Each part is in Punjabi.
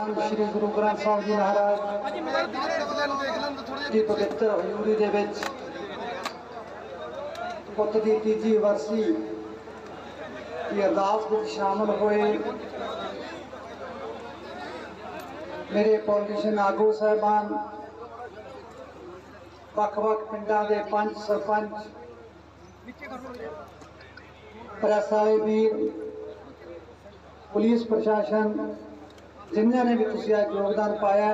ਸ਼੍ਰੀ ਗੁਰੂ ਗ੍ਰੰਥ ਸਾਹਿਬ ਜੀ ਮਹਾਰਾਜ ਦੀ ਪਵਿੱਤਰ ਹਜ਼ੂਰੀ ਦੇ ਵਿੱਚ ਪੁੱਤ ਦੀ ਤੀਜੀ ਵਰਸੀ ਦੀ ਅਰਦਾਸ ਵਿੱਚ ਸ਼ਾਮਲ ਹੋਏ। ਮੇਰੇ ਪੋਲੀਟੀਸ਼ਨ ਆਗੂ ਸਾਹਿਬਾਨ ਵੱਖ-ਵੱਖ ਪਿੰਡਾਂ ਦੇ ਪੰਚ ਸਰਪੰਚ ਪ੍ਰੈਸ ਵਾਲੇ ਵੀਰ ਪੁਲਿਸ ਪ੍ਰਸ਼ਾਸਨ ਜਿਨ੍ਹਾਂ ਨੇ ਵੀ ਤੁਸੀਂ ਅੱਜ ਯੋਗਦਾਨ ਪਾਇਆ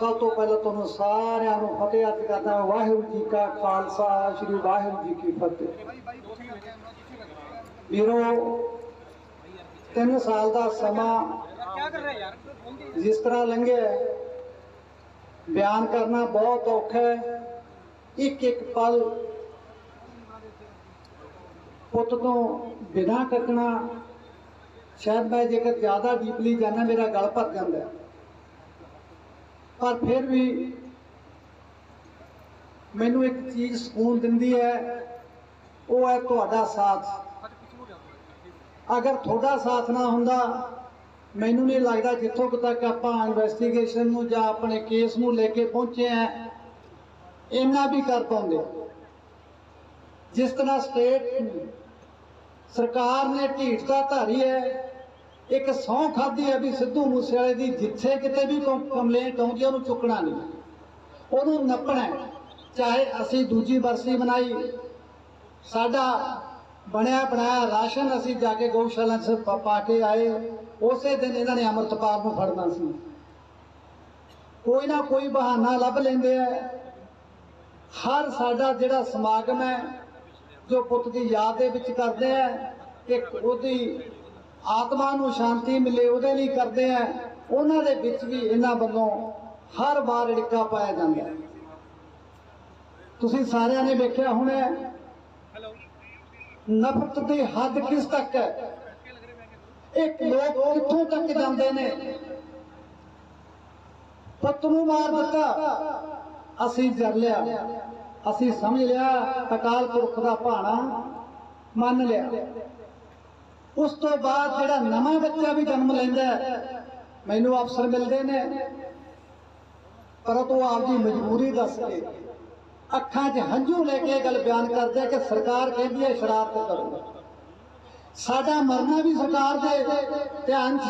ਸਭ ਤੋਂ ਪਹਿਲਾਂ ਤੁਹਾਨੂੰ ਸਾਰਿਆਂ ਨੂੰ ਫਤਿਹ ਅਰਜ਼ ਕਰਦਾ ਵਾਹਿਗੁਰੂ ਜੀ ਕਾ ਖਾਲਸਾ, ਸ੍ਰੀ ਵਾਹਿਗੁਰੂ ਜੀ ਕੀ ਫਤਿਹ। ਵੀਰੋ, ਤਿੰਨ ਸਾਲ ਦਾ ਸਮਾਂ ਜਿਸ ਤਰ੍ਹਾਂ ਲੰਘਿਆ ਬਿਆਨ ਕਰਨਾ ਬਹੁਤ ਔਖਾ ਹੈ। ਇੱਕ ਇੱਕ ਪਲ ਪੁੱਤ ਤੋਂ ਬਿਨਾਂ ਕੱਟਣਾ ਸ਼ਾਇਦ ਮੈਂ ਜੇਕਰ ਜ਼ਿਆਦਾ ਡੀਪਲੀ ਜਾਣਾ ਮੇਰਾ ਗਲ ਭਰ ਜਾਂਦਾ ਪਰ ਫਿਰ ਵੀ ਮੈਨੂੰ ਇੱਕ ਚੀਜ਼ ਸਕੂਨ ਦਿੰਦੀ ਹੈ, ਉਹ ਹੈ ਤੁਹਾਡਾ ਸਾਥ। ਅਗਰ ਤੁਹਾਡਾ ਸਾਥ ਨਾ ਹੁੰਦਾ, ਮੈਨੂੰ ਨਹੀਂ ਲੱਗਦਾ ਜਿੱਥੋਂ ਤੱਕ ਆਪਾਂ ਇਨਵੈਸਟੀਗੇਸ਼ਨ ਨੂੰ ਜਾਂ ਆਪਣੇ ਕੇਸ ਨੂੰ ਲੈ ਕੇ ਪਹੁੰਚੇ ਆ ਇੰਨਾ ਵੀ ਕਰ ਪਾਉਂਦੇ। ਜਿਸ ਤਰ੍ਹਾਂ ਸਟੇਟ ਸਰਕਾਰ ਨੇ ਢੀਠਤਾ ਧਾਰੀ ਹੈ। ਇੱਕ ਸਹੁੰ ਖਾਦੀ ਹੈ ਵੀ ਸਿੱਧੂ ਮੂਸੇਵਾਲੇ ਦੀ ਜਿੱਥੇ ਕਿਤੇ ਵੀ ਕੰਪਲੇਂਟ ਆਉਂਦੀ ਉਹਨੂੰ ਚੁੱਕਣਾ ਨਹੀਂ। ਉਹਨੂੰ ਨੱਪਣਾ ਚਾਹੇ ਅਸੀਂ ਦੂਜੀ ਵਰਸੀ ਬਣਾਈ ਸਾਡਾ ਬਣਿਆ ਬਣਾਇਆ ਰਾਸ਼ਨ ਅਸੀਂ ਜਾ ਕੇ ਗਊਸ਼ਾਲਾ 'ਚ ਪਾ ਕੇ ਆਏ, ਉਸੇ ਦਿਨ ਇਹਨਾਂ ਨੇ ਅੰਮ੍ਰਿਤਪਾਲ ਨੂੰ ਫੜਨਾ ਸੀ। ਕੋਈ ਨਾ ਕੋਈ ਬਹਾਨਾ ਲੱਭ ਲੈਂਦੇ ਆ। ਹਰ ਸਾਡਾ ਜਿਹੜਾ ਸਮਾਗਮ ਹੈ ਜੋ ਪੁੱਤ ਦੀ ਯਾਦ ਦੇ ਵਿੱਚ ਕਰਦੇ ਆ ਕਿ ਉਹਦੀ ਆਤਮਾ ਨੂੰ ਸ਼ਾਂਤੀ ਮਿਲੇ, ਉਹਦੇ ਲਈ ਕਰਦੇ ਆ, ਉਹਨਾਂ ਦੇ ਵਿੱਚ ਵੀ ਇਹਨਾਂ ਵੱਲੋਂ ਹਰ ਵਾਰ ੜਿੱਕਾ ਪਾਇਆ ਜਾਂਦਾ ਤੁਸੀਂ ਸਾਰਿਆਂ ਨੇ ਵੇਖਿਆ ਹੋਣਾ ਨਫ਼ਰਤ ਦੀ ਹੱਦ ਕਿਸ ਤੱਕ ਹੈ? ਇੱਕ ਲੋਕ ਕਿੱਥੋਂ ਤੱਕ ਜਾਂਦੇ ਨੇ? ਪੁੱਤ ਨੂੰ ਮਾਰ ਦਿੱਤਾ, ਅਸੀਂ ਜਰ ਲਿਆ। ਅਸੀਂ ਸਮਝ ਲਿਆ ਅਕਾਲ ਪੁਰਖ ਦਾ ਭਾਣਾ ਮੰਨ ਲਿਆ। ਉਸ ਤੋਂ ਬਾਅਦ ਜਿਹੜਾ ਨਵਾਂ ਬੱਚਾ ਵੀ ਜਨਮ ਲੈਂਦਾ ਮੈਨੂੰ ਅਫਸਰ ਮਿਲਦੇ ਨੇ। ਪਰ ਉਹ ਆਪਦੀ ਮਜਬੂਰੀ ਦੱਸ ਕੇ ਅੱਖਾਂ 'ਚ ਹੰਝੂ ਲੈ ਕੇ ਗੱਲ ਬਿਆਨ ਕਰਦੇ ਕਿ ਸਰਕਾਰ ਕਹਿੰਦੀ ਹੈ ਸ਼ਰਾਰਤ ਕਰੋ। ਸਾਡਾ ਮਰਨਾ ਵੀ ਸਰਕਾਰ ਦੇ ਧਿਆਨ 'ਚ,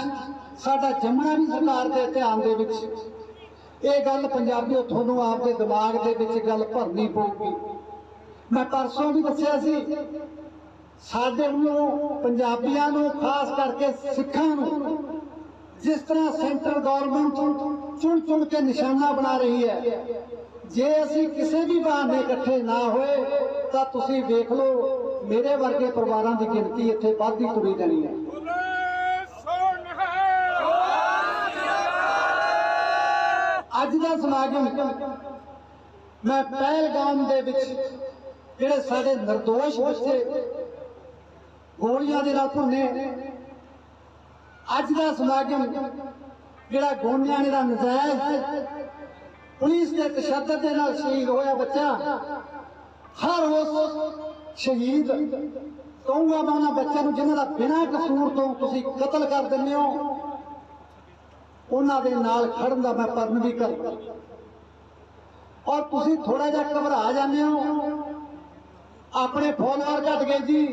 ਸਾਡਾ ਜੰਮਣਾ ਵੀ ਸਰਕਾਰ ਦੇ ਧਿਆਨ ਦੇ ਵਿੱਚ। ਇਹ ਗੱਲ ਪੰਜਾਬੀਓ, ਤੁਹਾਨੂੰ ਆਪਦੇ ਦਿਮਾਗ ਦੇ ਵਿੱਚ ਗੱਲ ਭਰਨੀ ਪਊਗੀ। ਮੈਂ ਪਰਸੋਂ ਵੀ ਦੱਸਿਆ ਸੀ, ਸਾਡੇ ਨੂੰ ਪੰਜਾਬੀਆਂ ਨੂੰ, ਖਾਸ ਕਰਕੇ ਸਿੱਖਾਂ ਨੂੰ, ਜਿਸ ਤਰ੍ਹਾਂ ਸੈਂਟਰ ਗਵਰਨਮੈਂਟ ਚੁਣ ਚੁਣ ਕੇ ਨਿਸ਼ਾਨਾ ਬਣਾ ਰਹੀ ਹੈ, ਜੇ ਅਸੀਂ ਕਿਸੇ ਵੀ ਬਹਾਨੇ ਇਕੱਠੇ ਨਾ ਹੋਏ, ਤਾਂ ਤੁਸੀਂ ਵੇਖ ਲਓ, ਮੇਰੇ ਵਰਗੇ ਪਰਿਵਾਰਾਂ ਦੀ ਗਿਣਤੀ ਇੱਥੇ ਵੱਧਦੀ ਤੁਰੀ ਜਾਣੀ ਹੈ। ਅੱਜ ਦਾ ਸਮਾਗਮ ਮੈਂ ਪਹਿਲਗਾਮ ਦੇ ਵਿੱਚ ਜਿਹੜੇ ਸਾਡੇ નિર્ਦੋਸ਼ ਬੱਚੇ ਗੋਲੀਆਂ ਦੇ ਨਾਲ ਭੁੰਨੇ। ਅੱਜ ਦਾ ਸਮਾਗਮ ਜਿਹੜਾ ਗੋਲੀਆਂ ਦਾ ਨਜਾਇਜ਼ ਪੁਲਿਸ ਦੇ ਤਸ਼ੱਦਦ ਦੇ ਨਾਲ ਸ਼ਹੀਦ ਹੋਇਆ ਬੱਚਾ, ਹਰ ਉਸ ਸ਼ਹੀਦ ਕਹੂੰਗਾ ਮੈਂ ਉਹਨਾਂ ਬੱਚਿਆਂ ਨੂੰ ਜਿਨ੍ਹਾਂ ਦਾ ਬਿਨਾਂ ਕਸੂਰ ਤੋਂ ਤੁਸੀਂ ਕਤਲ ਕਰ ਦਿੰਦੇ ਹੋ। ਉਹਨਾਂ ਦੇ ਨਾਲ ਖੜਨ ਦਾ ਮੈਂ ਪਰਨ ਵੀ ਕਰਦਾ ਔਰ ਤੁਸੀਂ ਥੋੜਾ ਜਿਹਾ ਘਬਰਾ ਜਾਂਦੇ ਹੋ। ਆਪਣੇ ਫੋਲੋਅਰ ਘਟ ਗਏ ਜੀ।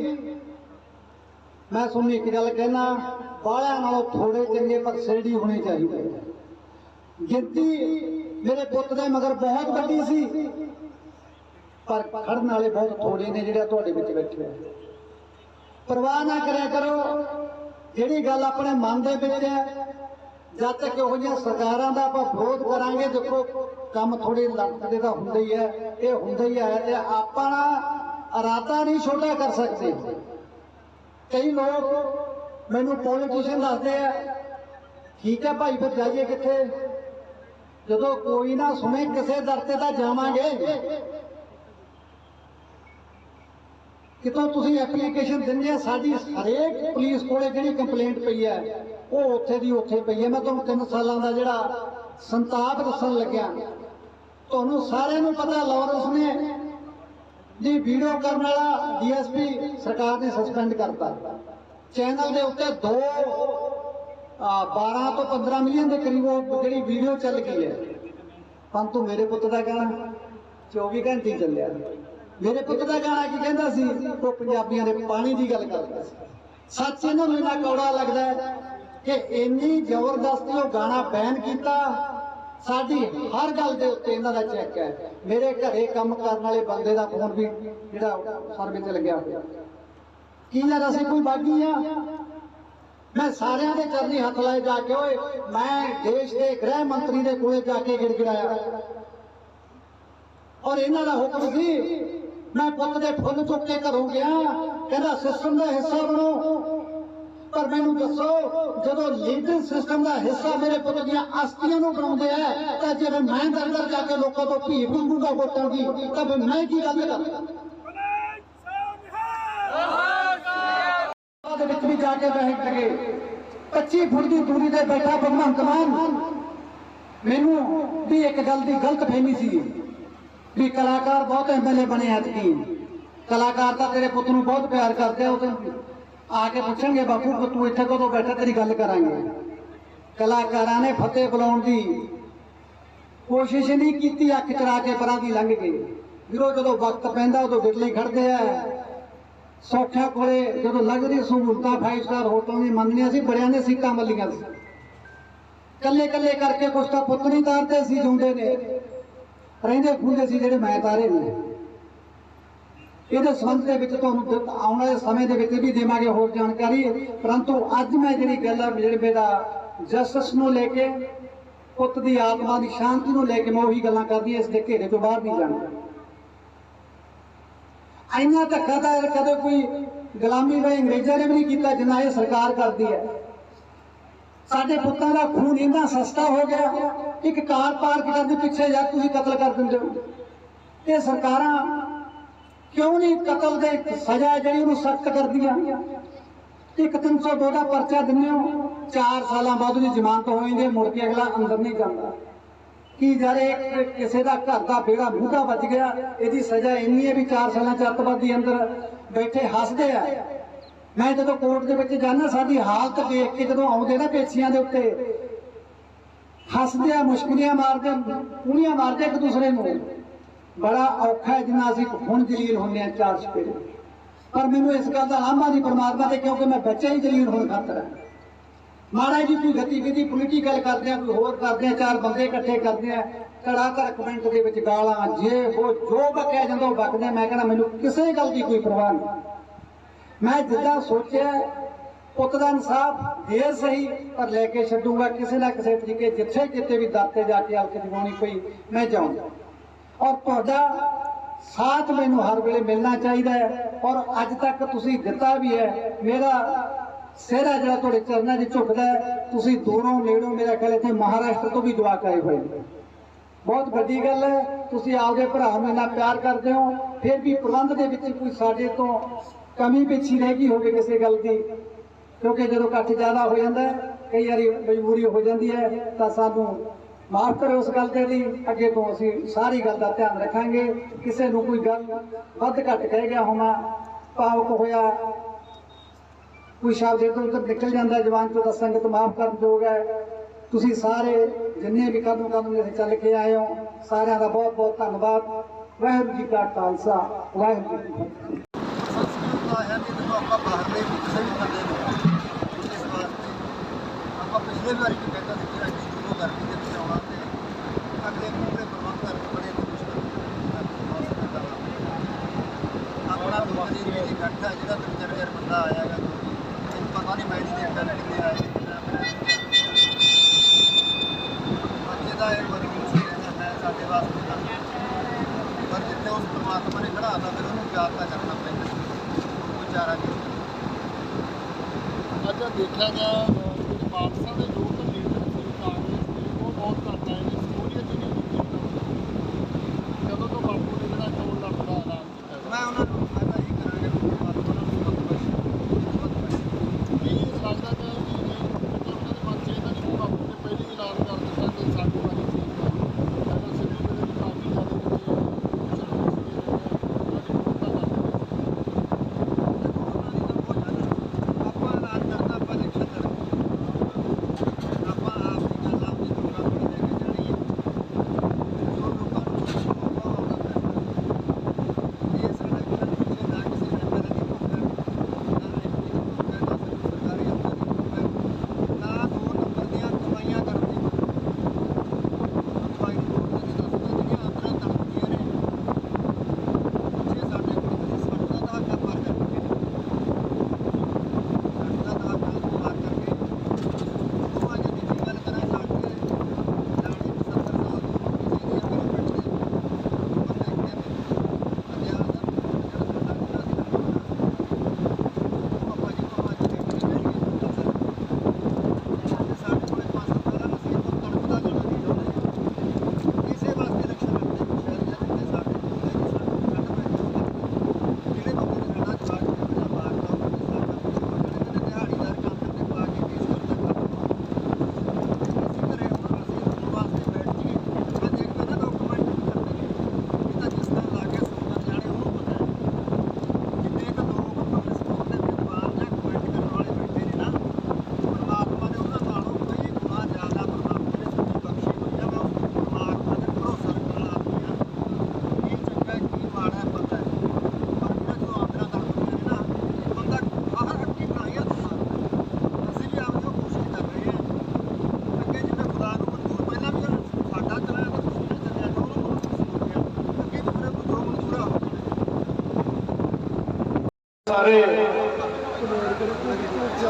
ਮੈਂ ਤੁਹਾਨੂੰ ਇੱਕ ਗੱਲ ਕਹਿਣਾ ਬਾਲਿਆਂ ਨਾਲੋਂ ਥੋੜੇ ਚੰਗੇ ਪਰ ਸਿਰੜੀ ਹੋਣੀ ਚਾਹੀਦੀ। ਗਿਣਤੀ ਮੇਰੇ ਪੁੱਤ ਦੇ ਮਗਰ ਬਹੁਤ ਵੱਡੀ ਸੀ। ਪਰ ਖੜਨ ਵਾਲੇ ਬਹੁਤ ਥੋੜੇ ਨੇ ਜਿਹੜੇ ਤੁਹਾਡੇ ਵਿੱਚ ਬੈਠੇ ਆ। ਪਰਵਾਹ ਨਾ ਕਰਿਆ ਕਰੋ। ਜਿਹੜੀ ਗੱਲ ਆਪਣੇ ਮਨ ਦੇ ਵਿੱਚ ਹੈ ਜਦ ਤੱਕ ਇਹੋ ਜਿਹੀਆਂ ਸਰਕਾਰਾਂ ਦਾ ਆਪਾਂ ਵਿਰੋਧ ਕਰਾਂਗੇ, ਦੇਖੋ, ਕੰਮ ਥੋੜੇ ਲੜਕਦੇ ਦਾ ਹੁੰਦਾ ਹੀ ਹੈ ਇਹ ਹੁੰਦਾ ਹੀ ਹੈ ਤੇ ਆਪਾਂ ਇਰਾਦਾ ਨਹੀਂ ਛੋਟਾ ਕਰ ਸਕਦੇ। ਕਈ ਲੋਕ ਮੈਨੂੰ ਪੋਲੀਟੀਸ਼ੀਅਨ ਦੱਸਦੇ ਆ, ਠੀਕ ਹੈ ਭਾਈ, ਫਿਰ ਜਾਈਏ ਕਿੱਥੇ? ਜਦੋਂ ਕੋਈ ਨਾ ਸੁਣੇ, ਕਿਸੇ ਦਰ ਤੇ ਤਾਂ ਜਾਵਾਂਗੇ। ਕਿਤੋਂ ਤੁਸੀਂ ਐਪਲੀਕੇਸ਼ਨ ਦਿੰਦੇ ਆ, ਸਾਡੀ ਹਰੇਕ ਪੁਲਿਸ ਕੋਲੇ ਜਿਹੜੀ ਕੰਪਲੇਂਟ ਪਈ ਹੈ ਉਹ ਉੱਥੇ ਦੀ ਉੱਥੇ ਪਈ ਹੈ। ਮੈਂ ਤੁਹਾਨੂੰ 3 ਸਾਲਾਂ ਦਾ ਜਿਹੜਾ ਸੰਤਾਪ ਦੱਸਣ ਲੱਗਿਆ। ਤੁਹਾਨੂੰ ਸਾਰਿਆਂ ਨੂੰ ਪਤਾ ਲਾਰੈਂਸ ਨੇ ਜੀ ਵੀਡੀਓ ਕਰਨ ਵਾਲਾ ਡੀਐਸਪੀ ਸਰਕਾਰ ਨੇ ਸਸਪੈਂਡ ਕਰਤਾ। ਚੈਨਲ ਦੇ ਉੱਤੇ ਦੋ ਆ 12 ਤੋਂ 15 ਮਿਲੀਅਨ ਦੇ ਕਰੀਬ ਉਹ ਜਿਹੜੀ ਵੀਡੀਓ ਚੱਲ ਗਈ ਹੈ। ਪੰਤੂ ਮੇਰੇ ਪੁੱਤ ਦਾ ਗਾਣਾ 24 ਘੰਟੇ ਚੱਲਿਆ। ਮੇਰੇ ਪੁੱਤ ਦਾ ਗਾਣਾ ਕੀ ਕਹਿੰਦਾ ਸੀ? ਉਹ ਪੰਜਾਬੀਆਂ ਦੇ ਪਾਣੀ ਦੀ ਗੱਲ ਕਰਦਾ ਸੀ। ਸੱਚ ਇਹਨਾਂ ਨੂੰ ਇੰਨਾ ਕੌੜਾ ਲੱਗਦਾ ਹੈ ਕਿ ਇੰਨੀ ਜ਼ਬਰਦਸਤੀ ਉਹ ਗਾਣਾ ਬੈਨ ਕੀਤਾ, ਸਾਡੀ ਹਰ ਗੱਲ ਦੇ ਉੱਤੇ ਇਹਨਾਂ ਦਾ ਚੈੱਕ ਹੈ। ਮੇਰੇ ਘਰੇ ਕੰਮ ਕਰਨ ਵਾਲੇ ਬੰਦੇ ਦਾ ਫੋਨ ਵੀ ਜਿਹੜਾ ਸਰਵੇ ਤੇ ਲੱਗਿਆ ਹੋਇਆ। ਕੀ ਯਾਰ, ਅਸੀਂ ਕੋਈ ਬਾਗੀ ਆ? ਮੈਂ ਸਾਰਿਆਂ ਦੇ ਚਰਨੀ ਹੱਥ ਲਾਏ ਜਾ ਕੇ, ਓਏ, ਮੈਂ ਦੇਸ਼ ਦੇ ਗ੍ਰਹਿ ਮੰਤਰੀ ਦੇ ਕੋਲੇ ਜਾ ਕੇ ਗਿੜਗਿੜਾਇਆ। ਔਰ ਇਹਨਾਂ ਦਾ ਹੁਕਮ ਸੀ, ਮੈਂ ਪੁੱਤ ਦੇ ਫੁੱਲ ਚੁੱਕ ਕੇ ਘਰੋਂ ਗਿਆ, ਕਹਿੰਦਾ, ਸਿਸਟਮ ਦਾ ਹਿੱਸਾ ਬਣੋ। ਪਰ ਮੈਨੂੰ ਦੱਸੋ, ਜਦੋਂ ਲੀਡਰ ਸਿਸਟਮ ਦਾ ਹਿੱਸਾ ਮੇਰੇ ਪੁੱਤ ਦੀਆਂ ਅਸਤੀਆਂ ਨੂੰ ਬਣਾਉਂਦੇ ਆ, ਤਾਂ ਜੇ ਮੈਂ ਦਰ ਜਾ ਕੇ ਲੋਕਾਂ ਤੋਂ ਭੀਖ ਮੰਗੂਗਾ ਵੋਟਾਂ ਦੀ, ਤਾਂ ਫਿਰ ਮੈਂ ਕੀ ਗੱਲ ਕਰਾਂ? ਦੇ ਵਿੱਚ ਵੀ ਜਾ ਕੇ ਬੈਠ 25 ਫੁੱਟ ਦੀ ਦੂਰੀ ਤੇ ਬੈਠਾ ਭਗਵੰਤ ਮਾਨ, ਮੈਨੂੰ ਵੀ ਇੱਕ ਗੱਲ ਦੀ ਗਲਤ ਫਹਿਮੀ ਸੀ, ਵੀ ਕਲਾਕਾਰ ਬਹੁਤ ਐਮਐਲਏ ਬਣੇ ਐਤਕੀ। ਕਲਾਕਾਰ ਤਾਂ ਤੇਰੇ ਪੁੱਤ ਨੂੰ ਬਹੁਤ ਪਿਆਰ ਕਰਦੇ ਆ ਉਹ ਤਾਂ। ਆ ਕੇ ਪੁੱਛਣਗੇ, ਬਾਪੂ ਕਿ ਤੂੰ ਇੱਥੇ ਕਦੋਂ ਬੈਠਾ, ਤੇਰੀ ਗੱਲ ਕਰਾਂਗੇ। ਕਲਾਕਾਰਾਂ ਨੇ ਫਤਿਹ ਬੁਲਾਉਣ ਦੀ ਕੋਸ਼ਿਸ਼ ਨਹੀਂ ਕੀਤੀ, ਅੱਖ ਚੜਾ ਕੇ ਪਰਾਂ ਦੀ ਲੰਘ ਗਏ ਵੀਰੋ, ਜਦੋਂ ਵਕਤ ਪੈਂਦਾ, ਉਦੋਂ ਬਿਰਲੇ ਖੜਦੇ ਆ। ਸੌਖਿਆ ਕੋਲੇ ਜਦੋਂ ਲਗਜ਼ਰੀ ਸਹੂਲਤਾਂ ਫਾਈਵ ਸਟਾਰ ਹੋਟਲ ਦੀ ਮੰਨਣੀਆਂ ਸੀ, ਬੜਿਆਂ ਨੇ ਸੀਟਾਂ ਮੱਲੀਆਂ ਸੀ। ਕੱਲੇ ਕੱਲੇ ਕਰਕੇ ਕੁਛ ਤਾਂ ਪੁੱਤ ਨਹੀਂ ਤਾਰਦੇ ਸੀ ਜੁੰਡੇ ਨੇ। ਰਹਿੰਦੇ ਖੁੰਦੇ ਸੀ ਜਿਹੜੇ ਮੈਂ ਤਾਰੇ ਨੇ। ਇਹਦੇ ਸੰਬੰਧ ਦੇ ਵਿੱਚ ਤੁਹਾਨੂੰ ਦ- ਆਉਣ ਵਾਲੇ ਸਮੇਂ ਦੇ ਵਿੱਚ ਵੀ ਦੇਵਾਂਗੇ ਹੋਰ ਜਾਣਕਾਰੀ। ਪਰੰਤੂ ਅੱਜ ਮੈਂ ਜਿਹੜੀ ਗੱਲ ਆ ਜਿਹੜੇ ਦਾ ਜਸਟਿਸ ਨੂੰ ਲੈ ਕੇ, ਪੁੱਤ ਦੀ ਆਤਮਾ ਦੀ ਸ਼ਾਂਤੀ ਨੂੰ ਲੈ ਕੇ ਮੈਂ ਉਹੀ ਗੱਲਾਂ ਕਰਦੀ ਇਸ ਦੇ ਘੇਰੇ ਤੋਂ ਬਾਹਰ ਨਹੀਂ ਜਾਣਾ। ਇੰਨਾ ਧੱਕਾ ਤਾਂ ਕਦੇ ਕੋਈ ਗੁਲਾਮੀ ਵੇ, ਅੰਗਰੇਜ਼ਾਂ ਨੇ ਵੀ ਨਹੀਂ ਕੀਤਾ ਜਿੰਨਾ ਇਹ ਸਰਕਾਰ ਕਰਦੀ ਹੈ। ਸਾਡੇ ਪੁੱਤਾਂ ਦਾ ਖੂਨ ਇੰਨਾ ਸਸਤਾ ਹੋ ਗਿਆ, ਇੱਕ ਕਾਰ ਪਾਰਕ ਕਰਨ ਦੇ ਪਿੱਛੇ ਜਾ ਤੁਸੀਂ ਕਤਲ ਕਰ ਦਿੰਦੇ ਹੋ। ਇਹ ਸਰਕਾਰਾਂ ਕਿਉਂ ਨਹੀਂ ਕਤਲ ਦੇ ਸਜ਼ਾ ਜਿਹੜੀ ਉਹਨੂੰ ਸਖਤ ਕਰਦੀਆਂ ਇੱਕ 302 ਦਾ ਪਰਚਾ ਦਿੰਦੇ ਹੋ 4 ਸਾਲਾਂ ਬਾਅਦ ਉਹਦੀ ਜ਼ਮਾਨਤ ਹੋ ਜਾਂਦੀ ਹੈ, ਮੁੜ ਕੇ ਅਗਲਾ ਅੰਦਰ ਨਹੀਂ ਜਾਂਦਾ। ਕੀ ਜਾਰੇ ਇੱਕ ਕਿਸੇ ਦਾ ਘਰ ਦਾ ਬੇੜਾ ਮੂਧਾ ਵੱਜ ਗਿਆ, ਇਹਦੀ ਸਜ਼ਾ ਇੰਨੀ ਹੈ ਵੀ 4 ਸਾਲਾਂ ਚ ਅੱਤਵਾਦੀ ਅੰਦਰ ਬੈਠੇ ਹੱਸਦੇ ਆ। ਮੈਂ ਜਦੋਂ ਕੋਰਟ ਦੇ ਵਿੱਚ ਜਾਂਦਾ, ਸਾਡੀ ਹਾਲਤ ਦੇਖ ਕੇ ਜਦੋਂ ਆਉਂਦੇ ਨਾ ਪੇਸ਼ੀਆਂ ਦੇ ਉੱਤੇ, ਹੱਸਦੇ ਆ, ਮੁਸ਼ਕਲੀਆਂ ਮਾਰਦੇ ਪੂਣੀਆਂ ਮਾਰਦੇ ਇੱਕ ਦੂਸਰੇ ਨੂੰ। ਬੜਾ ਔਖਾ ਹੈ ਜਿੰਨਾ ਅਸੀਂ ਹੁਣ ਜਲੀਲ ਹੁੰਦੇ ਆ ਚਾਰ ਸਪੇਰੇ ਪਰ ਮੈਨੂੰ ਇਸ ਗੱਲ ਦਾ ਆਮਾ ਦੀ ਪਰਮਾਤਮਾ ਤੇ ਕਿਉਂਕਿ ਮੈਂ ਬੱਚਾ ਹੀ ਜਲੀਲ ਹੋਣ ਖਾਤਰ ਹੈ। ਮਹਾਰਾਜ ਜੀ, ਕੋਈ ਗਤੀਵਿਧੀ ਪੋਲੀਟੀਕਲ ਕਰਦੇ ਆ ਕੋਈ ਹੋਰ ਕਰਦੇ ਆ ਚਾਰ ਬੰਦੇ ਇਕੱਠੇ ਕਰਦੇ ਆ ਕੜਾ ਕਰ ਕਮੈਂਟ ਦੇ ਵਿੱਚ ਗਾਲਾਂ, ਜੇ ਉਹ ਜੋ ਬਕਿਆ ਜਾਂਦਾ ਉਹ ਬਕਦੇ ਮੈਂ ਕਹਿੰਦਾ ਮੈਨੂੰ ਕਿਸੇ ਗੱਲ ਦੀ ਕੋਈ ਪਰਵਾਹ ਨਹੀਂ। ਮੈਂ ਜਿੱਦਾਂ ਸੋਚਿਆ, ਪੁੱਤ ਦਾ ਇਨਸਾਫ ਦੇਰ ਸਹੀ ਪਰ ਲੈ ਕੇ ਛੱਡੂਗਾ ਕਿਸੇ ਨਾ ਕਿਸੇ ਤਰੀਕੇ, ਜਿੱਥੇ ਕਿਤੇ ਵੀ ਦਾਤੇ ਜਾ ਕੇ ਹਲਕ ਜਗਾਉਣੀ ਪਈ, ਮੈਂ ਜਾਊਂਗਾ। ਔਰ ਤੁਹਾਡਾ ਸਾਥ ਮੈਨੂੰ ਹਰ ਵੇਲੇ ਮਿਲਣਾ ਚਾਹੀਦਾ ਹੈ ਔਰ ਅੱਜ ਤੱਕ ਤੁਸੀਂ ਦਿੱਤਾ ਵੀ ਹੈ। ਮੇਰਾ ਸਿਹਰਾ ਜਿਹੜਾ ਤੁਹਾਡੇ ਚਰਨਾਂ 'ਚ ਝੁਕਦਾ ਤੁਸੀਂ ਦੂਰੋਂ ਨੇੜੋਂ ਮੇਰਾ ਖਿਆਲ ਇੱਥੇ ਮਹਾਰਾਸ਼ਟਰ ਤੋਂ ਵੀ ਦੁਆ ਕਰੇ ਹੋਏ ਬਹੁਤ ਵੱਡੀ ਗੱਲ ਹੈ, ਤੁਸੀਂ ਆਪਦੇ ਭਰਾ ਨੂੰ ਇੰਨਾ ਪਿਆਰ ਕਰਦੇ ਹੋ, ਫਿਰ ਵੀ ਪ੍ਰਬੰਧ ਦੇ ਵਿੱਚ ਕੋਈ ਸਾਡੇ ਤੋਂ ਕਮੀ ਪਿੱਛੀ ਰਹਿ ਗਈ ਹੋਵੇ ਕਿਸੇ ਗੱਲ ਦੀ। ਕਿਉਂਕਿ ਜਦੋਂ ਇਕੱਠ ਜ਼ਿਆਦਾ ਹੋ ਜਾਂਦਾ ਕਈ ਵਾਰੀ ਮਜਬੂਰੀ ਹੋ ਜਾਂਦੀ ਹੈ, ਤਾਂ ਸਾਨੂੰ ਮਾਫ ਕਰੋ ਉਸ ਗੱਲ ਦੇ ਲਈ। ਅੱਗੇ ਤੋਂ ਅਸੀਂ ਸਾਰੀ ਗੱਲ ਦਾ ਧਿਆਨ ਰੱਖਾਂਗੇ। ਕਿਸੇ ਨੂੰ ਕੋਈ ਗੱਲ ਵੱਧ ਘੱਟ ਕਹਿ ਗਿਆ ਹੋਣਾ ਭਾਵਕ ਹੋਇਆ, ਕੋਈ ਸ਼ਬਦ ਇੱਧਰ ਉੱਧਰ ਨਿਕਲ ਜਾਂਦਾ ਜਵਾਨ ਜ਼ੁਬਾਨ ਚੋਂ ਤਾਂ ਸੰਗਤ ਮਾਫ ਕਰਨ ਯੋਗ ਹੈ। ਤੁਸੀਂ ਸਾਰੇ ਜਿੰਨੇ ਵੀ ਕਦਮ ਕਦਮ ਜਿਹੜੇ ਚੱਲ ਕੇ ਆਏ ਹੋ, ਸਾਰਿਆਂ ਦਾ ਬਹੁਤ ਬਹੁਤ ਧੰਨਵਾਦ। ਵਾਹਿਗੁਰੂ ਜੀ ਕਾ ਖਾਲਸਾ, ਵਾਹਿਗੁਰੂ ਜੀ ਕੀ ਫਤਿਹ। ਸੰਸਕ੍ਰਿਤ ਹੈ ਕਿ ਜਦੋਂ ਆਪਾਂ ਬਾਹਰਲੇ ਕਿਸੇ ਵੀ ਬੰਦੇ ਨੂੰ ਇਸ ਵਾਸਤੇ ਆਪਾਂ ਪਿਛਲੇ ਵਾਰੀ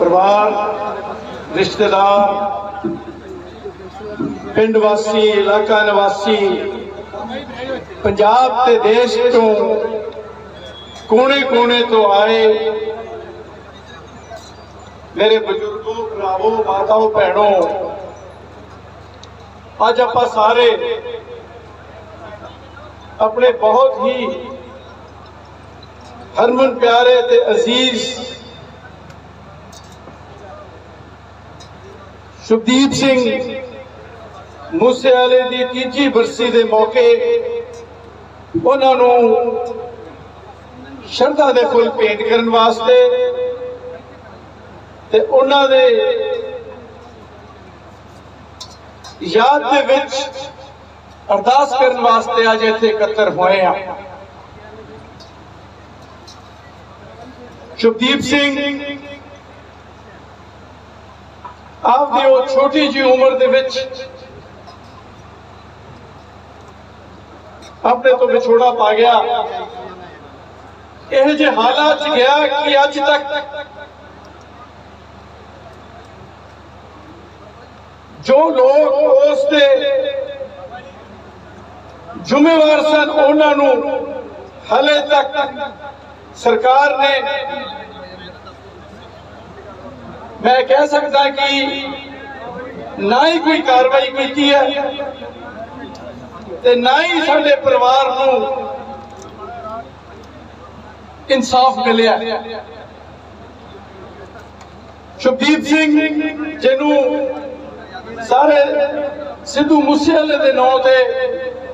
ਪਰਿਵਾਰ, ਰਿਸ਼ਤੇਦਾਰ, ਪਿੰਡ ਵਾਸੀ, ਇਲਾਕਾ ਨਿਵਾਸੀ, ਪੰਜਾਬ ਤੇ ਦੇਸ਼ ਤੋਂ ਕੋਨੇ-ਕੋਨੇ ਤੋਂ ਆਏ ਮੇਰੇ ਬਜ਼ੁਰਗੋ, ਭਰਾਵੋ, ਮਾਤਾਓ, ਭੈਣੋ, ਅੱਜ ਆਪਾਂ ਸਾਰੇ ਆਪਣੇ ਬਹੁਤ ਹੀ ਹਰਮਨ ਪਿਆਰੇ ਤੇ ਅਜ਼ੀਜ਼ ਸ਼ੁਭਦੀਪ ਸਿੰਘ ਮੂਸੇਵਾਲੇ ਦੀ ਤੀਜੀ ਬਰਸੀ ਦੇ ਮੌਕੇ ਉਹਨਾਂ ਨੂੰ ਸ਼ਰਧਾ ਦੇ ਫੁੱਲ ਭੇਂਟ ਕਰਨ ਵਾਸਤੇ ਤੇ ਉਹਨਾਂ ਦੇ ਯਾਦ ਦੇ ਵਿੱਚ ਅਰਦਾਸ ਕਰਨ ਵਾਸਤੇ ਅੱਜ ਇੱਥੇ ਇਕੱਤਰ ਹੋਏ ਆ। ਸ਼ੁਭਦੀਪ ਸਿੰਘ ਆਪਦੀ ਉਹ ਛੋਟੀ ਜਿਹੀ ਉਮਰ ਦੇ ਵਿੱਚ ਆਪਣੇ ਤੋਂ ਵਿਛੋੜਾ ਪਾ ਗਿਆ। ਇਹ ਜਿਹੇ ਹਾਲਾਤ ਗਿਆ ਕਿ ਅੱਜ ਤੱਕ ਜੋ ਲੋਕ ਉਸ ਦੇ ਜ਼ਿੰਮੇਵਾਰ ਸਨ, ਉਹਨਾਂ ਨੂੰ ਹਲੇ ਤੱਕ ਸਰਕਾਰ ਨੇ ਮੈਂ ਕਹਿ ਸਕਦਾ ਕਿ ਨਾ ਹੀ ਕੋਈ ਕਾਰਵਾਈ ਕੀਤੀ ਹੈ ਤੇ ਨਾ ਹੀ ਸਾਡੇ ਪਰਿਵਾਰ ਨੂੰ ਇਨਸਾਫ ਮਿਲਿਆ ਸ਼ੁਭਦੀਪ ਸਿੰਘ ਜਿਹਨੂੰ ਸਾਰੇ ਸਿੱਧੂ ਮੂਸੇਵਾਲੇ ਦੇ ਨਾਂ ਤੇ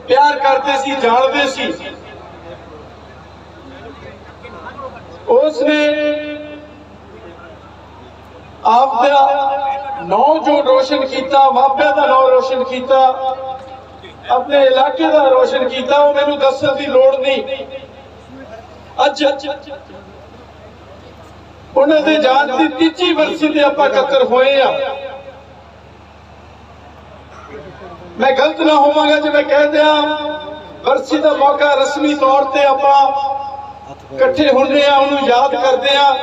ਪਿਆਰ ਕਰਦੇ ਸੀ, ਜਾਣਦੇ ਸੀ ਉਸ ਨੇ ਆਪ ਦਾ ਨਾਂ ਜੋ ਰੋਸ਼ਨ ਕੀਤਾ, ਮਾਪਿਆਂ ਦਾ ਨਾਂ ਰੋਸ਼ਨ ਕੀਤਾ, ਆਪਣੇ ਇਲਾਕੇ ਦਾ ਰੋਸ਼ਨ ਕੀਤਾ, ਉਹ ਮੈਨੂੰ ਦੱਸਣ ਦੀ ਲੋੜ ਨਹੀਂ। ਅੱਜ ਉਹਨਾਂ ਦੇ ਜਾਣ ਦੀ ਤੀਜੀ ਵਰਸੀ ਤੇ ਆਪਾਂ ਇਕੱਤਰ ਹੋਏ ਆ। ਮੈਂ ਗਲਤ ਨਾ ਹੋਵਾਂਗਾ ਜੇ ਮੈਂ ਕਹਿ ਦਿਆਂ ਵਰਸੀ ਦਾ ਮੌਕਾ ਰਸਮੀ ਤੌਰ ਤੇ ਆਪਾਂ ਇਕੱਠੇ ਹੁੰਦੇ ਆ, ਉਹਨੂੰ ਯਾਦ ਕਰਦੇ ਆ।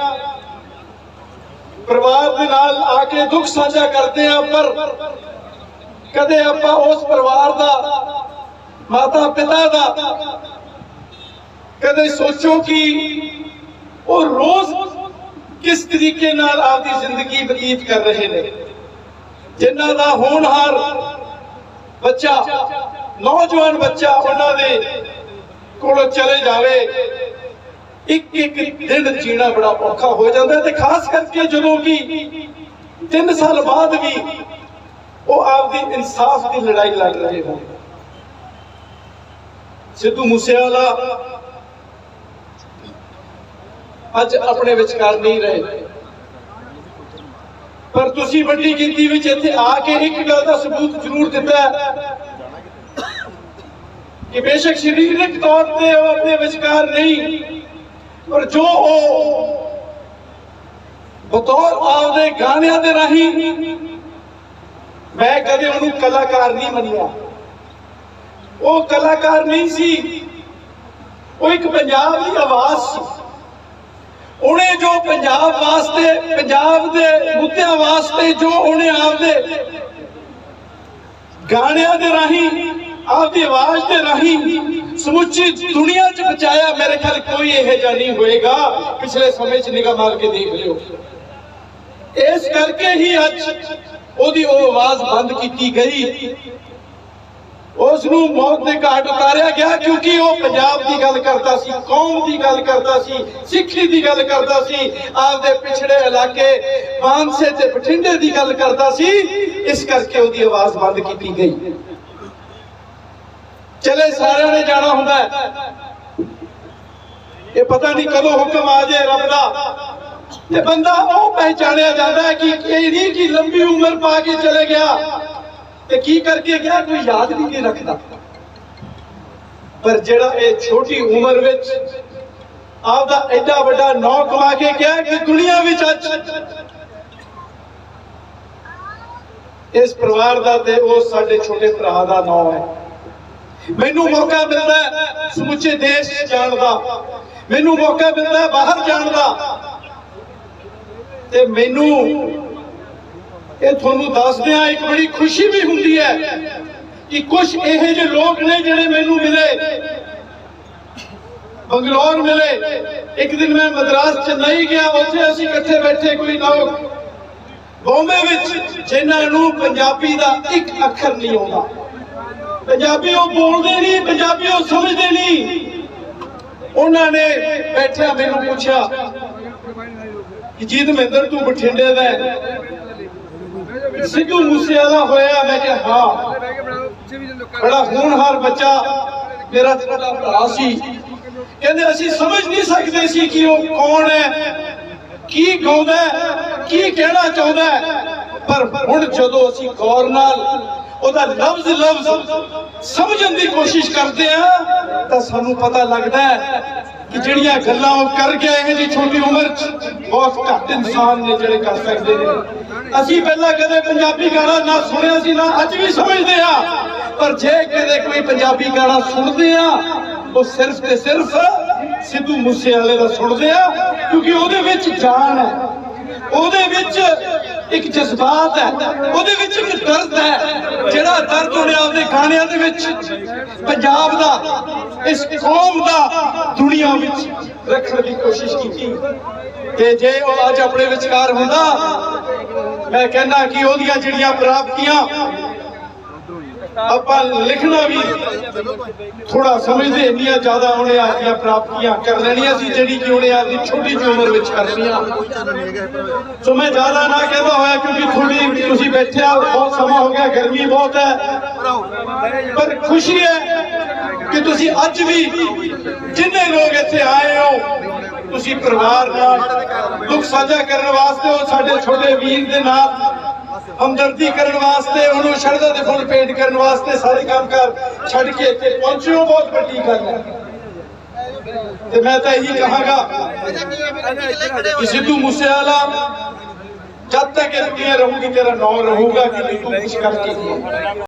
ਪਰਿਵਾਰ ਦੇ ਨਾਲ ਆ ਕੇ ਦੁੱਖ ਸਾਂਝਾ ਕਰਦੇ ਆ ਪਰ ਕਦੇ ਆਪਾਂ ਉਸ ਪਰਿਵਾਰ ਦਾ ਮਾਤਾ ਪਿਤਾ ਦਾ ਕਦੇ ਸੋਚੋ ਕਿ ਉਹ ਰੋਜ਼ ਕਿਸ ਤਰੀਕੇ ਨਾਲ ਆਪਦੀ ਜ਼ਿੰਦਗੀ ਬਤੀਤ ਕਰ ਰਹੇ ਨੇ। ਜਿਨ੍ਹਾਂ ਦਾ ਹੋਣਹਾਰ ਬੱਚਾ, ਨੌਜਵਾਨ ਬੱਚਾ ਉਹਨਾਂ ਦੇ ਕੋਲੋਂ ਚਲੇ ਜਾਵੇ ਇੱਕ ਇੱਕ ਦਿਨ ਜੀਣਾ ਬੜਾ ਔਖਾ ਹੋ ਜਾਂਦਾ ਤੇ ਖਾਸ ਕਰਕੇ ਜਦੋਂ ਕਿ 3 ਸਾਲ ਬਾਅਦ ਵੀ ਉਹ ਆਪਦੀ ਇਨਸਾਫ ਦੀ ਲੜਾਈ ਲੜ ਰਹੇ ਹੋਣ। ਸਿੱਧੂ ਮੂਸੇਵਾਲਾ ਅੱਜ ਆਪਣੇ ਵਿਚਕਾਰ ਨਹੀਂ ਰਹੇ। ਪਰ ਤੁਸੀਂ ਵੱਡੀ ਗਿਣਤੀ ਵਿੱਚ ਇੱਥੇ ਆ ਕੇ ਇੱਕ ਗੱਲ ਦਾ ਸਬੂਤ ਜ਼ਰੂਰ ਦਿੱਤਾ ਕਿ ਬੇਸ਼ੱਕ ਸਰੀਰਕ ਤੌਰ ਤੇ ਉਹ ਆਪਣੇ ਵਿਚਕਾਰ ਨਹੀਂ ਪਰ ਜੋ ਉਹ ਬਤੌਰ ਆਪਦੇ ਗਾਣਿਆਂ ਦੇ ਰਾਹੀਂ ਮੈਂ ਕਦੇ ਉਹਨੂੰ ਕਲਾਕਾਰ ਨਹੀਂ ਮੰਨਿਆ। ਉਹ ਕਲਾਕਾਰ ਨਹੀਂ ਸੀ। ਉਹ ਇੱਕ ਪੰਜਾਬ ਦੀ ਆਵਾਜ਼ ਸੀ। ਉਹਨੇ ਜੋ ਪੰਜਾਬ ਵਾਸਤੇ, ਪੰਜਾਬ ਦੇ ਮੁੱਦਿਆਂ ਵਾਸਤੇ, ਜੋ ਉਹਨੇ ਆਪਦੇ ਗਾਣਿਆਂ ਦੇ ਰਾਹੀਂ, ਆਪਦੀ ਆਵਾਜ਼ ਦੇ ਰਾਹੀਂ ਸਮੁੱਚੀ ਦੁਨੀਆ 'ਚ ਬਚਾਇਆ ਮੇਰੇ ਖਿਆਲ ਕੋਈ ਇਹ ਜਿਹਾ ਨਹੀਂ ਹੋਏਗਾ। ਪਿਛਲੇ ਸਮੇਂ 'ਚ ਨਿਗਾਹ ਮਾਰ ਕੇ ਦੇਖ ਲਿਓ। ਇਸ ਕਰਕੇ ਹੀ ਅੱਜ ਉਹਦੀ ਉਹ ਆਵਾਜ਼ ਬੰਦ ਕੀਤੀ ਗਈ। ਉਸ ਨੂੰ ਮੌਤ ਦੇ ਘਾਟ ਉਤਾਰਿਆ ਗਿਆ ਕਿਉਂਕਿ ਉਹ ਪੰਜਾਬ ਦੀ ਗੱਲ ਕਰਦਾ ਸੀ, ਕੌਮ ਦੀ ਗੱਲ ਕਰਦਾ ਸੀ, ਸਿੱਖੀ ਦੀ ਗੱਲ ਕਰਦਾ ਸੀ, ਆਪਦੇ ਪਿਛੜੇ ਇਲਾਕੇ ਮਾਨਸੇ ਤੇ ਬਠਿੰਡੇ ਦੀ ਗੱਲ ਕਰਦਾ ਸੀ। ਇਸ ਕਰਕੇ ਉਹਦੀ ਆਵਾਜ਼ ਬੰਦ ਕੀਤੀ ਗਈ। ਚਲੇ ਸਾਰਿਆਂ ਨੇ ਜਾਣਾ ਹੁੰਦਾ ਇਹ ਪਤਾ ਨਹੀਂ ਕਦੋਂ ਹੁਕਮ ਆ ਜਾਏ ਰੱਬ ਦਾ। ਤੇ ਬੰਦਾ ਉਹ ਪਹਿਚਾਣਿਆ ਜਾਂਦਾ ਹੈ ਕਿ ਇਹ ਨਹੀਂ ਕਿ ਲੰਬੀ ਉਮਰ ਪਾ ਕੇ ਚਲੇ ਗਿਆ। ਤੇ ਕੀ ਕਰਕੇ ਗਿਆ? ਕੋਈ ਯਾਦ ਵੀ ਨਹੀਂ ਰੱਖਦਾ। ਪਰ ਜਿਹੜਾ ਇਹ ਛੋਟੀ ਉਮਰ ਵਿੱਚ ਆਪਦਾ ਐਡਾ ਵੱਡਾ ਨਾਂ ਕਮਾ ਕੇ ਗਿਆ ਕਿ ਦੁਨੀਆ ਵਿੱਚ ਅੱਜ ਇਸ ਪਰਿਵਾਰ ਦਾ ਤੇ ਉਹ ਸਾਡੇ ਛੋਟੇ ਭਰਾ ਦਾ ਨਾਂ ਹੈ। ਮੈਨੂੰ ਮੌਕਾ ਮਿਲਦਾ ਸਮੁੱਚੇ ਦੇਸ਼ ਜਾਣ ਦਾ ਮੈਨੂੰ ਮੌਕਾ ਮਿਲਦਾ ਬਾਹਰ ਜਾਣ ਦਾ ਤੇ ਮੈਨੂੰ ਇਹ ਤੁਹਾਨੂੰ ਦੱਸਦਿਆਂ ਇੱਕ ਬੜੀ ਖੁਸ਼ੀ ਵੀ ਹੁੰਦੀ ਹੈ ਕਿ ਕੁਝ ਇਹੋ ਜਿਹੇ ਲੋਕ ਨੇ ਜਿਹੜੇ ਮੈਨੂੰ ਮਿਲੇ। ਬੰਗਲੌਰ ਮਿਲੇ। ਇੱਕ ਦਿਨ ਮੈਂ ਮਦਰਾਸ ਚੇਨਈ ਗਿਆ, ਉੱਥੇ ਅਸੀਂ ਇਕੱਠੇ ਬੈਠੇ ਕੋਈ ਲੋਕ ਬੋਮੇ ਵਿੱਚ ਜਿਨ੍ਹਾਂ ਨੂੰ ਪੰਜਾਬੀ ਦਾ ਇੱਕ ਅੱਖਰ ਨਹੀਂ ਆਉਂਦਾ। ਪੰਜਾਬੀ ਉਹ ਬੋਲਦੇ ਨਹੀਂ ਪੰਜਾਬੀ ਉਹ ਸਮਝਦੇ ਨਹੀਂ ਉਹਨਾਂ ਨੇ ਬੈਠਿਆ ਮੈਨੂੰ ਪੁੱਛਿਆ ਕਿ ਜੀਤ ਮਹਿੰਦਰ, ਤੂੰ ਬਠਿੰਡੇ ਦਾ ਸਿੱਧੂ ਮੂਸੇਵਾਲਾ ਹੋਇਆ, ਮੈਂ ਕਿਹਾ, ਹਾਂ। ਬੜਾ ਹੋਣਹਾਰ ਬੱਚਾ, ਮੇਰਾ ਛੋਟਾ ਭਰਾ ਸੀ। ਕਹਿੰਦੇ, ਅਸੀਂ ਸਮਝ ਨਹੀਂ ਸਕਦੇ ਸੀ ਕਿ ਉਹ ਕੌਣ ਹੈ, ਕੀ ਗਾਉਂਦਾ ਕੀ ਕਹਿਣਾ ਚਾਹੁੰਦਾ ਪਰ ਹੁਣ ਜਦੋਂ ਅਸੀਂ ਗੌਰ ਨਾਲ ਉਹਦਾ ਲਫ਼ਜ਼ ਲਫ਼ਜ਼ ਸਮਝਣ ਦੀ ਕੋਸ਼ਿਸ਼ ਕਰਦੇ ਆ, ਤਾਂ ਸਾਨੂੰ ਪਤਾ ਲੱਗਦਾ ਹੈ ਕਿ ਜਿਹੜੀਆਂ ਗੱਲਾਂ ਉਹ ਕਰ ਗਿਆ ਇਹ ਜੀ ਛੋਟੀ ਉਮਰ 'ਚ ਬਹੁਤ ਘੱਟ ਇਨਸਾਨ ਨੇ ਜਿਹੜੇ ਕਰ ਸਕਦੇ ਨੇ। ਅਸੀਂ ਪਹਿਲਾਂ ਕਦੇ ਪੰਜਾਬੀ ਗਾਣਾ ਨਾ ਸੁਣਿਆ ਸੀ, ਨਾ ਅੱਜ ਵੀ ਸਮਝਦੇ ਆ ਪਰ ਜੇ ਕਦੇ ਕੋਈ ਪੰਜਾਬੀ ਗਾਣਾ ਸੁਣਦੇ ਆ, ਉਹ ਸਿਰਫ ਤੇ ਸਿਰਫ ਸਿੱਧੂ ਮੂਸੇਵਾਲੇ ਦਾ ਸੁਣਦੇ ਆ, ਕਿਉਂਕਿ ਉਹਦੇ ਵਿੱਚ ਜਾਨ ਹੈ। ਉਹਦੇ ਵਿੱਚ ਇੱਕ ਜਜ਼ਬਾਤ ਹੈ, ਉਹਦੇ ਵਿੱਚ ਇੱਕ ਦਰਦ ਹੈ, ਜਿਹੜਾ ਦਰਦ ਉਹਨੇ ਆਪਦੇ ਗਾਣਿਆਂ ਦੇ ਵਿੱਚ, ਪੰਜਾਬ ਦਾ, ਇਸ ਕੌਮ ਦਾ, ਦੁਨੀਆ ਵਿੱਚ ਰੱਖਣ ਦੀ ਕੋਸ਼ਿਸ਼ ਕੀਤੀ। ਤੇ ਜੇ ਉਹ ਅੱਜ ਆਪਣੇ ਵਿਚਕਾਰ ਹੁੰਦਾ, ਮੈਂ ਕਹਿੰਦਾ ਕਿ ਉਹਦੀਆਂ ਜਿਹੜੀਆਂ ਪ੍ਰਾਪਤੀਆਂ ਆਪਾਂ ਲਿਖਣਾ ਵੀ ਥੋੜਾ ਸਮਝਦੇ ਇੰਨੀਆਂ ਜ਼ਿਆਦਾ ਉਹਨੇ ਆਪਣੀਆਂ ਪ੍ਰਾਪਤੀਆਂ ਕਰ ਲੈਣੀਆਂ ਸੀ, ਜਿਹੜੀ ਕਿ ਉਹਨੇ ਆਪਦੀ ਛੋਟੀ ਜਿਹੀ ਉਮਰ ਵਿੱਚ ਕਰ ਸੋ ਮੈਂ ਜ਼ਿਆਦਾ ਨਾ ਕਹਿੰਦਾ ਹੋਇਆ ਕਿਉਂਕਿ ਥੋੜੀ ਤੁਸੀਂ ਬੈਠਿਆ, ਬਹੁਤ ਸਮਾਂ ਹੋ ਗਿਆ, ਗਰਮੀ ਬਹੁਤ ਹੈ। ਪਰ ਖੁਸ਼ੀ ਹੈ ਕਿ ਤੁਸੀਂ ਅੱਜ ਵੀ ਜਿੰਨੇ ਲੋਕ ਇੱਥੇ ਆਏ ਹੋ, ਤੁਸੀਂ ਪਰਿਵਾਰ ਨਾਲ ਦੁੱਖ ਸਾਂਝਾ ਕਰਨ ਵਾਸਤੇ ਉਹ ਸਾਡੇ ਛੋਟੇ ਵੀਰ ਦੇ ਨਾਲ। ਹਮਦਰਦੀ ਕਰਨ ਵਾਸਤੇ, ਉਹਨੂੰ ਸ਼ਰਧਾ ਦੇ ਫੁੱਲ ਭੇਟ ਕਰਨ ਵਾਸਤੇ ਸਾਰੇ ਕੰਮ ਕਰ ਛੱਡ ਕੇ ਇੱਥੇ ਪਹੁੰਚਿਓ, ਬਹੁਤ ਵੱਡੀ ਗੱਲ ਹੈ। ਤੇ ਮੈਂ ਤਾਂ ਇਹੀ ਕਹਾਂਗਾ ਕਿ ਸਿੱਧੂ ਮੂਸੇਵਾਲਾ, ਜਦ ਤੱਕ ਇਹ ਰਹੂਗੀ, ਤੇਰਾ ਨਾਮ ਰਹੂਗਾ ਕਿ ਤੂੰ ਕੁਝ ਕਰਕੇ